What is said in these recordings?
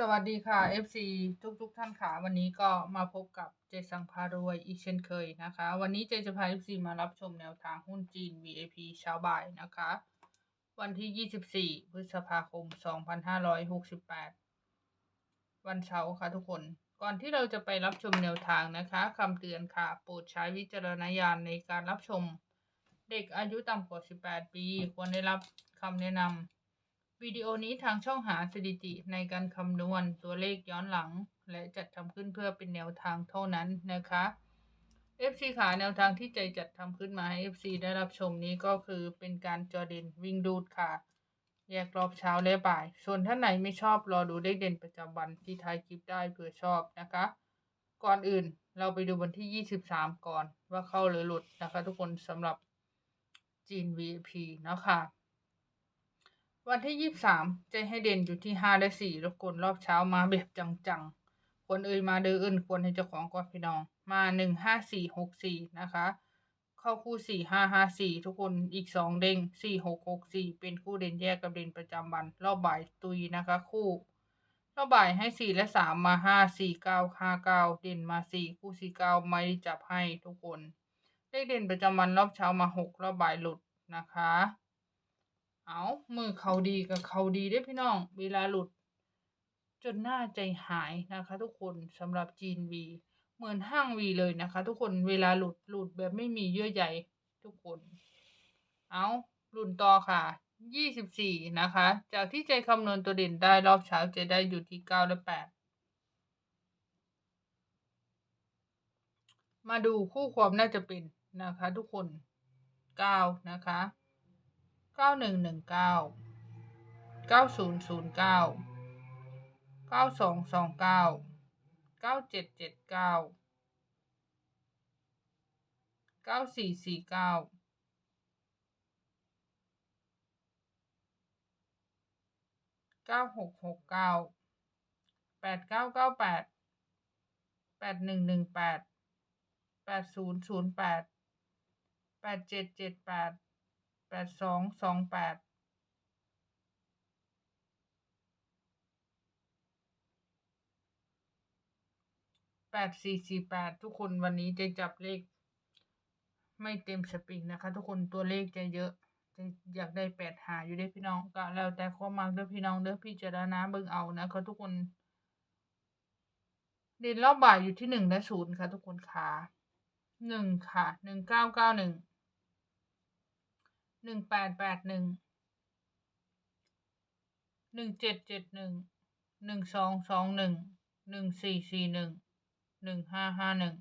สวัสดีค่ะ FC ทุกๆท่านค่ะ วันนี้ก็มาพบกับเจสังพารวยอีกเช่นเคยนะคะ วันนี้เจจะพา FC มารับชมแนวทางหุ้นจีน VAP เช้าบ่ายนะคะ วันที่ 24 พฤษภาคม 2568 วันเสาร์ค่ะทุกคน ก่อนที่เราจะไปรับชมแนวทางนะคะคำเตือนค่ะ โปรดใช้วิจารณญาณในการรับชม เด็กอายุต่ำกว่า 18 ปี ควรได้รับคำแนะนำ วิดีโอนี้ทางช่องหาสถิติในการคำนวณตัวเลขย้อนหลัง และจัดทำขึ้นเพื่อเป็นแนวทางเท่านั้นนะคะ FC ขาแนวทางที่ใจจัดทำขึ้นมาให้ FC ได้รับชมนี้ก็คือเป็นการจอเด่นวิ่งดูดค่ะ แยกรอบเช้าและบ่าย ส่วนท่านไหนไม่ชอบรอดูเลขเด่นประจำวันที่ท้ายคลิปได้เผื่อชอบนะคะ ก่อนอื่นเราไปดูวันที่ 23 ก่อนว่าเข้าหรือหลุดนะคะ ทุกคนสำหรับจีน VIP เนาะค่ะ วันที่ยี่สามจะให้เด่นอยู่ที่ห้าและสี่รบกวนรอบเช้ามาแบบจังๆคนเอ่ยมาเดินอื่นควรให้เจ้าของก่อนพี่น้อง มาหนึ่งห้าสี่หกสี่นะคะ เข้าคู่สี่ห้าห้าสี่ทุกคนอีกสองเด้งสี่หกหกสี่เป็นคู่เด่นแยกกับเด่นประจำวัน รอบบ่ายตุยนะคะ คู่ รอบบ่ายให้สี่และสามมาห้าสี่เก้าห้าเก้าเด่นมาสี่คู่สี่เก้าไม่จับให้ทุกคน เลขเด่นประจำวันรอบเช้ามาหกรอบบ่ายหลุดนะคะ เอามือเขาดีกับเขาดีได้พี่น้อง เวลาหลุด จนหน้าใจหายนะคะ ทุกคนสำหรับจีนวีเหมือนห้างวีเลยนะคะ ทุกคนเวลาหลุดหลุดแบบไม่มีเยื่อใยทุกคน เอารุ่นต่อค่ะยี่สิบสี่นะคะ จากที่ใจคำนวณตัวเด่นได้รอบเช้าจะได้อยู่ที่เก้าและแปดมาดูคู่ความน่าจะเป็นนะคะ ทุกคนเก้านะคะ เก้าหนึ่งหนึ่งเก้าเก้าศูนย์ศูนย์เก้าเก้าสองสองเก้าเก้าเจ็ดเจ็ดเก้าเก้าสี่สี่เก้าเก้าหกหกเก้าแปดเก้าเก้าแปดแปดหนึ่งหนึ่งแปดแปดศูนย์ศูนย์แปดแปดเจ็ดเจ็ดแปด แปดสองสองแปดแปดสี่สี่แปดทุกคนวันนี้จะจับเลข ไม่เต็มสปริงนะคะ ทุกคนตัวเลขจะเยอะ จะอยากได้แปดหาอยู่ได้พี่น้องก็แล้วแต่ความมักเด้อพี่น้องเด้อพี่เจารณาเบิ่งเอานะคะทุกคนเด่นรอบบ่ายอยู่ที่หนึ่งและศูนย์ค่ะ ทุกคนค่ะหนึ่งค่ะหนึ่งเก้าเก้าหนึ่ง หนึ่งแปดแปดหนึ่งหนึ่งเจ็ดเจ็ดหนึ่งหนึ่งสองสองหนึ่งหนึ่งสี่สี่หนึ่งหนึ่งห้าห้าหนึ่ง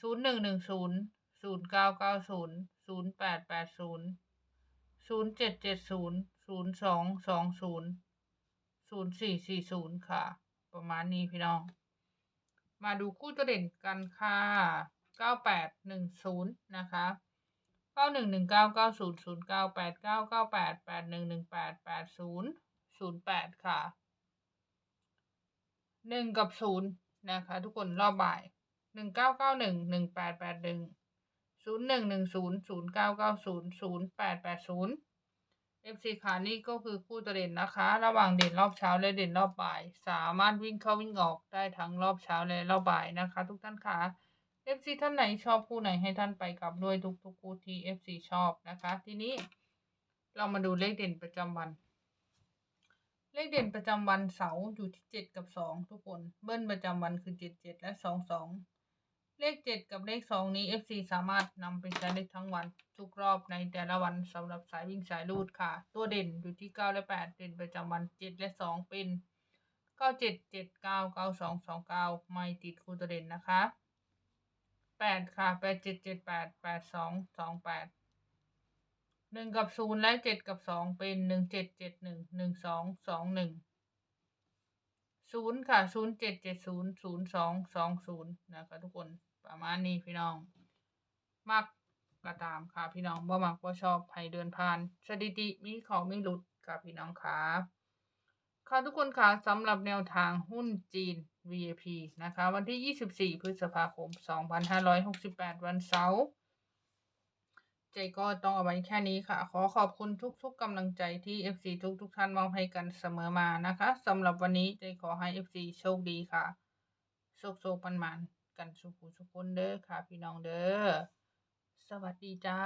ศูนย์หนึ่งหนึ่งศูนย์ศูนย์เก้าเก้าศูนย์ศูนย์แปดแปดศูนย์ศูนย์เจ็ดเจ็ดศูนย์ศูนย์สองสองศูนย์ศูนย์สี่สี่ศูนย์ค่ะ ประมาณนี้พี่น้อง มาดูคู่ตัวเด่นกันค่ะเก้าแปดหนึ่งศูนย์นะคะ เก้าหนึ่งหนึ่งเก้าเก้าศูนย์ศูนย์เก้าแปดเก้าเก้าแปดแปดหนึ่งหนึ่งแปดแปดศูนย์ศูนย์แปดค่ะหนึ่งกับศูนย์นะคะ ทุกคนรอบบ่ายหนึ่งเก้าเก้าหนึ่งหนึ่งแปดแปดหนึ่งศูนย์หนึ่งหนึ่งศูนย์ศูนย์เก้าเก้าศูนย์ศูนย์แปดแปดศูนย์ FC ขานี่ก็คือคู่ตัวเด่นนะคะ ระหว่างเด่นรอบเช้าและเด่นรอบบ่าย สามารถวิ่งเข้าวิ่งออกได้ทั้งรอบเช้าและรอบบ่ายนะคะ ทุกท่านค่ะ FC ท่านไหนชอบคู่ไหนให้ท่านไปกลับด้วยทุกทุกๆคู่ที่ FC ชอบนะคะ ทีนี้เรามาดูเลขเด่นประจำวัน เลขเด่นประจำวันเสาร์อยู่ที่เจ็ดกับสองทุกคน เบิ้ลประจำวันคือเจ็ดเจ็ดและสองสองเลขเจ็ดกับเลขสองนี้ FC สามารถนำไปใช้ได้ทั้งวันทุกรอบในแต่ละวันสำหรับสายวิ่งสายรูดค่ะ ตัวเด่นอยู่ที่เก้าและแปดเด่นประจำวันเจ็ดและสองเป็นเก้าเจ็ดเจ็ดเก้าเก้าสองสองเก้าไม่ติดคู่ตัวเด่นนะคะ ดค่ะแปดเจ็ดเจ็ดแปดแปดสองสองแปดหนึ่งกับศูนย์และเจ็ดกับสองเป็นหนึ่งเจ็ดเจ็ดหนึ่งหนึ่งสองสองหนึ่งศูนย์ค่ะศูนย์เจ็ดเจ็ดศูนย์ศูนย์สองสองศูนย์นะคะทุกคนประมาณนี้พี่น้อง มักก็ตามค่ะพี่น้องบ่มักบ่ชอบให้เดินผ่าน สถิติมีเขาไม่หลุดค่ะพี่น้องค่ะ ค่ะทุกคนค่ะสำหรับแนวทางหุ้นจีน VIP นะคะ วันที่ 24 พฤษภาคม 2568 วันเสาร์เจก็ต้องเอาไว้แค่นี้ค่ะ ขอขอบคุณทุกๆกำลังใจที่ FC ทุกๆท่านมอบให้กันเสมอมานะคะสำหรับวันนี้เจขอให้ FC โชคดีค่ะโชคโชคมันมันกันสุขุสุขคนเด้อค่ะ พี่น้องเด้อสวัสดีจ้า